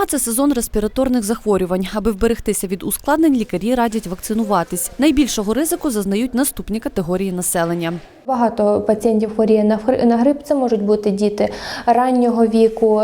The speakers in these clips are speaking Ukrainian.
Зима це сезон респіраторних захворювань. Аби вберегтися від ускладнень, лікарі радять вакцинуватись. Найбільшого ризику зазнають наступні категорії населення. Багато пацієнтів хворіє на грип. Це можуть бути діти раннього віку,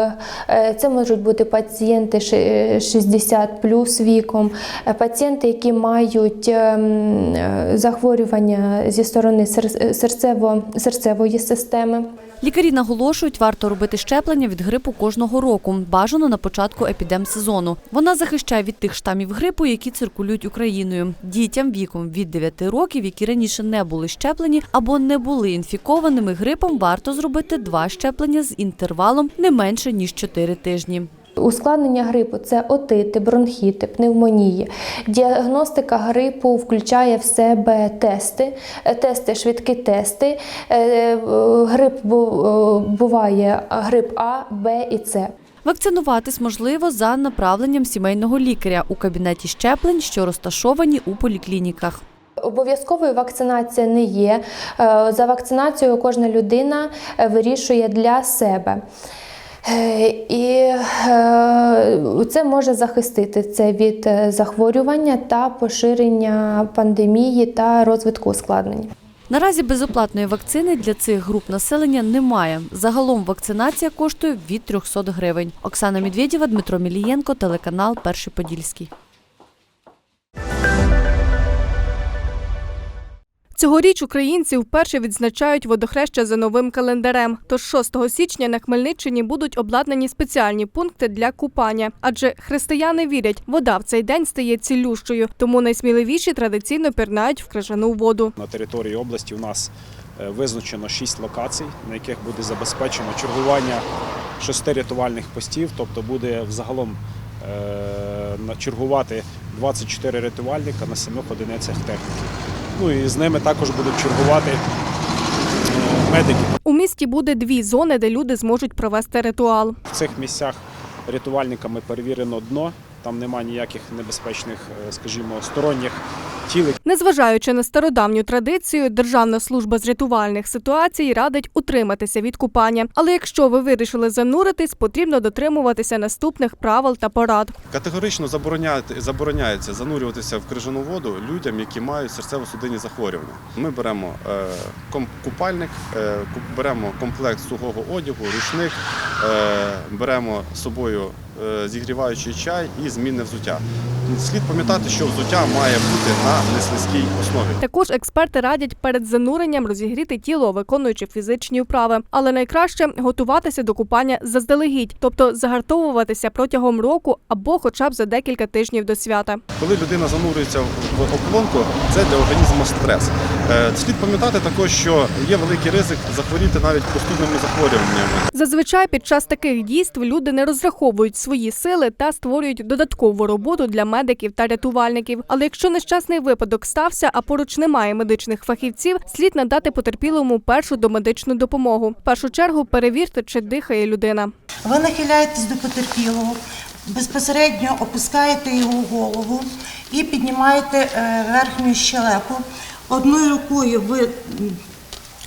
е, це можуть бути пацієнти ши- 60 плюс віком, е, пацієнти, які мають ем, е, захворювання зі сторони серцево, серцевої системи. Лікарі наголошують, варто робити щеплення від грипу кожного року, бажано на початку епідемсезону. Вона захищає від тих штамів грипу, які циркулюють Україною. Дітям віком від 9 років, які раніше не були щеплені або не були інфікованими грипом, варто зробити два щеплення з інтервалом не менше ніж 4 тижні. Ускладнення грипу це отити, бронхіти, пневмонії. Діагностика грипу включає в себе тести, е, тести, швидкі тести. Е, е, Грип буває грип А, Б і С. Вакцинуватись можливо за направленням сімейного лікаря у кабінеті щеплень, що розташовані у поліклініках. Обов'язковою вакцинація не є. За вакцинацією кожна людина вирішує для себе. І е, це може захистити це від е, захворювання та поширення пандемії та розвитку ускладнень. Наразі безоплатної вакцини для цих груп населення немає. Загалом вакцинація коштує від 300 гривень. Оксана Медведєва, Дмитро Мілієнко, телеканал Перший Подільський. Цьогоріч українці вперше відзначають водохреща за новим календарем. Тож 6 січня на Хмельниччині будуть обладнані спеціальні пункти для купання. Адже християни вірять, вода в цей день стає цілющою, тому найсміливіші традиційно пірнають в крижану воду. На території області у нас е, визначено шість локацій, на яких буде забезпечено чергування шести рятувальних постів, тобто буде взагалом е, чергувати 24 рятувальника на 7 одиницях техніки. Ну і з ними також будуть чергувати е, медики. У місті буде дві зони, де люди зможуть провести ритуал. В цих місцях рятувальниками перевірено дно, там немає ніяких небезпечних, е, скажімо, сторонніх тіл, Незважаючи на стародавню традицію, Державна служба з рятувальних ситуацій радить утриматися від купання. Але якщо ви вирішили зануритись, потрібно дотримуватися наступних правил та порад. Категорично забороняється занурюватися в крижану воду людям, які мають серцево-судинні захворювання. Ми беремо е, купальник, е, беремо комплект сухого одягу, рушник, е, беремо з собою зігріваючий чай і змінне взуття. Слід пам'ятати, що взуття має бути на неслизькій основі. Також експерти радять перед зануренням розігріти тіло, виконуючи фізичні вправи. Але найкраще готуватися до купання заздалегідь, тобто загартовуватися протягом року або хоча б за декілька тижнів до свята. Коли людина занурюється в ополонку, це для організму стрес. Е, Слід пам'ятати також, що є великий ризик захворіти навіть простудними захворюваннями. Зазвичай під час таких дійств люди не розраховують свої сили та створюють додаткову роботу для медиків та рятувальників. Але якщо нещасний випадок стався, а поруч немає медичних фахівців, слід надати потерпілому першу домедичну допомогу. В першу чергу перевірте, чи дихає людина. Ви нахиляєтесь до потерпілого, безпосередньо опускаєте його голову і піднімаєте е, верхню щелепу. Одною рукою ви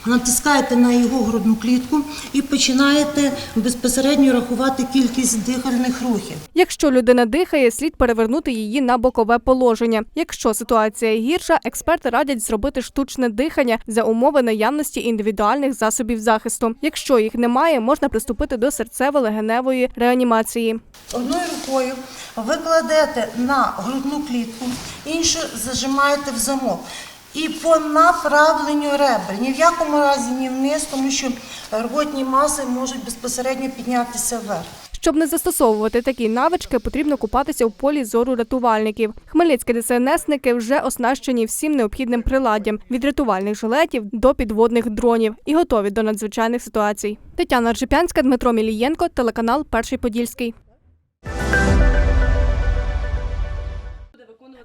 натискаєте на його грудну клітку і починаєте безпосередньо рахувати кількість дихальних рухів. Якщо людина дихає, слід перевернути її на бокове положення. Якщо ситуація гірша, експерти радять зробити штучне дихання за умови наявності індивідуальних засобів захисту. Якщо їх немає, можна приступити до серцево-легеневої реанімації. Одною рукою ви кладете на грудну клітку, іншу зажимаєте в замок. І по направленню ребер. Ні в якому разі ні вниз, тому що рвотні маси можуть безпосередньо піднятися вверх. Щоб не застосовувати такі навички, потрібно купатися в полі зору рятувальників. Хмельницькі ДСНСники вже оснащені всім необхідним приладдям від рятувальних жилетів до підводних дронів і готові до надзвичайних ситуацій. Тетяна Ржепянська, Дмитро Мілієнко, телеканал Перший Подільський.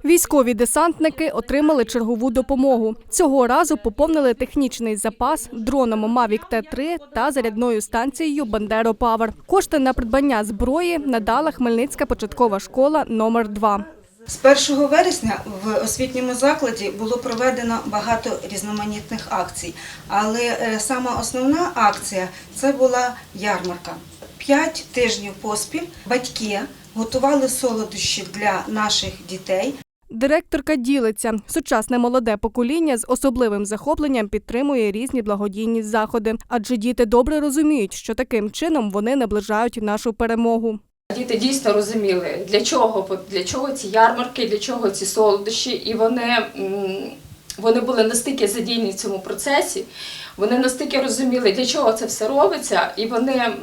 Військові десантники отримали чергову допомогу. Цього разу поповнили технічний запас дроном Mavic T3 та зарядною станцією Bandero Power. Кошти на придбання зброї надала Хмельницька початкова школа номер 2 З 1 вересня в освітньому закладі було проведено багато різноманітних акцій, але е, сама основна акція це була ярмарка. П'ять тижнів поспіль батьки готували солодощі для наших дітей. Директорка ділиться. Сучасне молоде покоління з особливим захопленням підтримує різні благодійні заходи, адже діти добре розуміють, що таким чином вони наближають нашу перемогу. Діти дійсно розуміли, для чого, для чого ці ярмарки, для чого ці солодощі, і вони, вони були настільки задійні в цьому процесі, вони настільки розуміли, для чого це все робиться, і вони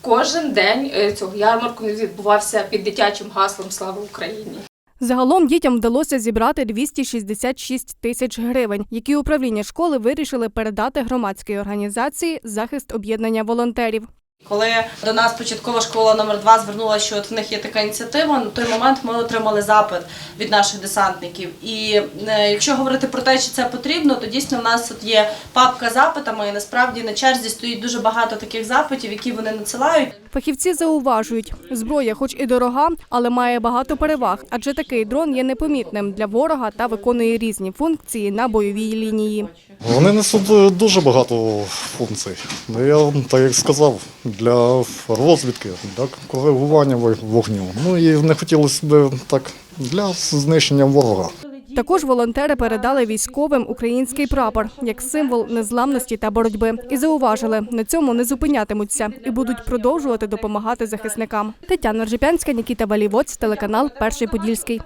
кожен день е, цього ярмарку відбувався під дитячим гаслом Слава Україні. Загалом дітям вдалося зібрати 266 тисяч гривень, які управління школи вирішили передати громадській організації захист об'єднання волонтерів. Коли до нас початкова школа номер 2 звернулася, що от в них є така ініціатива, на той момент ми отримали запит від наших десантників. І е, якщо говорити про те, чи це потрібно, то дійсно в нас тут є папка запитами, і насправді на черзі стоїть дуже багато таких запитів, які вони надсилають. Фахівці зауважують, зброя, хоч і дорога, але має багато переваг, адже такий дрон є непомітним для ворога та виконує різні функції на бойовій лінії. Вони несуть е, дуже багато функцій. Ну, Я так як сказав, для розвідки, для коригування вогню. Ну і не хотілося б так для знищення ворога. Також волонтери передали військовим український прапор як символ незламності та боротьби. І зауважили, на цьому не зупинятимуться і будуть продовжувати допомагати захисникам. Тетяна Ржепянська, Нікіта Валівоць, телеканал Перший Подільський.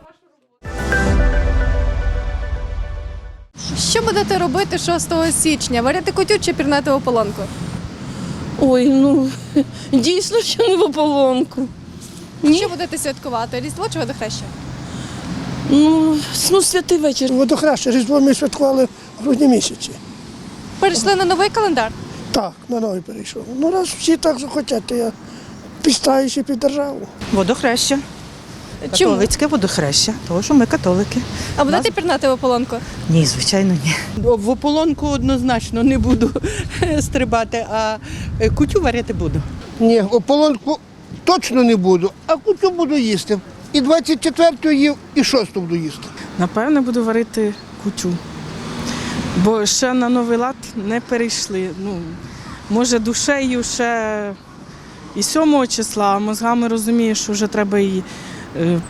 Що будете робити 6 січня? Варити кутю чи пірнати ополонку? Ой, ну дійсно, що не в ополонку. Що будете святкувати? Різдво чи водохреща? Ну, ну святий вечір. Водохреща Різдво ми святкували в грудні місяці. Перейшли на новий календар. Так, на новий перейшов. Ну раз всі так захотять, то я підстаюся під державу. Водохреща. Чому? Католицьке водохреща, тому що ми католики. А будете пірнати в ополонку? Ні, звичайно, ні. В ополонку однозначно не буду стрибати, а е, кутю варити буду. Ні, ополонку точно не буду, а кутю буду їсти. І 24-го їв, і 6-го буду їсти. Напевно, буду варити кутю. Бо ще на новий лад не перейшли. Ну, може, душею ще і 7 числа, а мозгами розумію, що вже треба е,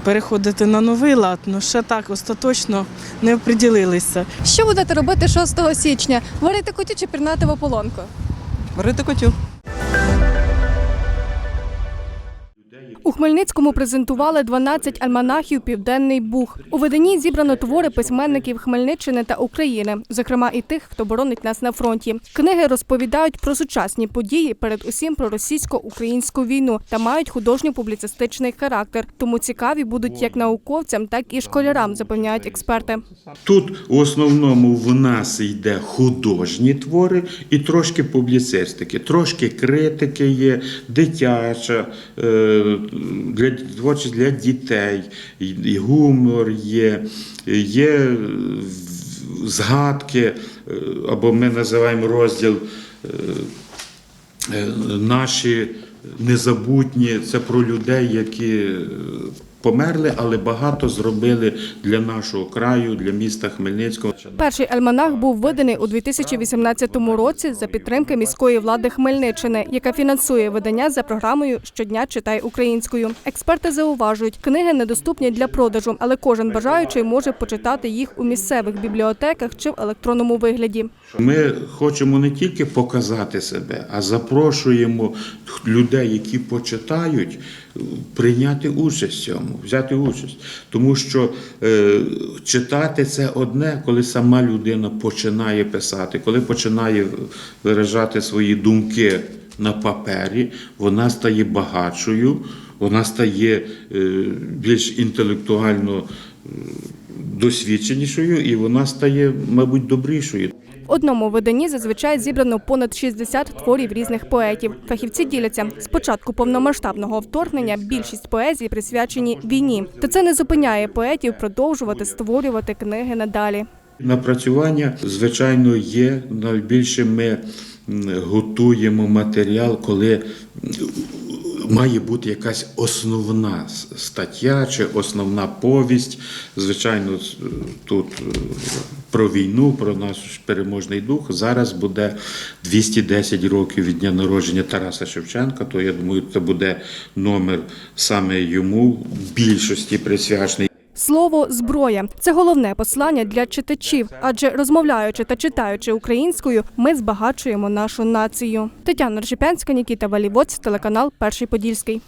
переходити на новий лад, але ще так остаточно не оприділилися. Що будете робити 6 січня? Варити кутю чи пірнати в ополонку? Варити кутю. Хмельницькому презентували 12 альманахів Південний Буг. У виданні зібрано твори письменників Хмельниччини та України, зокрема і тих, хто боронить нас на фронті. Книги розповідають про сучасні події, передусім про російсько-українську війну та мають художньо-публіцистичний характер. Тому цікаві будуть як науковцям, так і школярам, запевняють експерти. Тут в основному в нас йде художні твори і трошки публіцистики, трошки критики є, дитяча, е, для, творчість для дітей, і- гумор є, є згадки, е, або ми називаємо розділ е, е, наші незабутні. Це про людей, які померли, але багато зробили для нашого краю, для міста Хмельницького. Перший альманах був виданий у 2018 році за підтримки міської влади Хмельниччини, яка фінансує видання за програмою Щодня читай українською. Експерти зауважують, книги недоступні для продажу, але кожен бажаючий може почитати їх у місцевих бібліотеках чи в електронному вигляді. Ми хочемо не тільки показати себе, а запрошуємо людей, які почитають, прийняти участь в цьому, взяти участь. Тому що е, читати це одне, коли сама людина починає писати, коли починає виражати свої думки на папері, вона стає багатшою, вона стає е, більш інтелектуально досвідченішою і вона стає, мабуть, добрішою. Одному виданні зазвичай зібрано понад 60 творів різних поетів. Фахівці діляться з початку повномасштабного вторгнення більшість поезій присвячені війні. Та це не зупиняє поетів продовжувати створювати книги надалі. Напрацювання, звичайно, є. Найбільше ми готуємо матеріал, коли має бути якась основна стаття чи основна повість. Звичайно, тут е, про війну, про наш переможний дух. Зараз буде 210 років від дня народження Тараса Шевченка. То я думаю, це буде номер саме йому більшості присвячений. Слово зброя це головне послання для читачів, адже розмовляючи та читаючи українською, ми збагачуємо нашу націю. Тетяна Ржепянська, Нікіта Валівоць, телеканал Перший Подільський.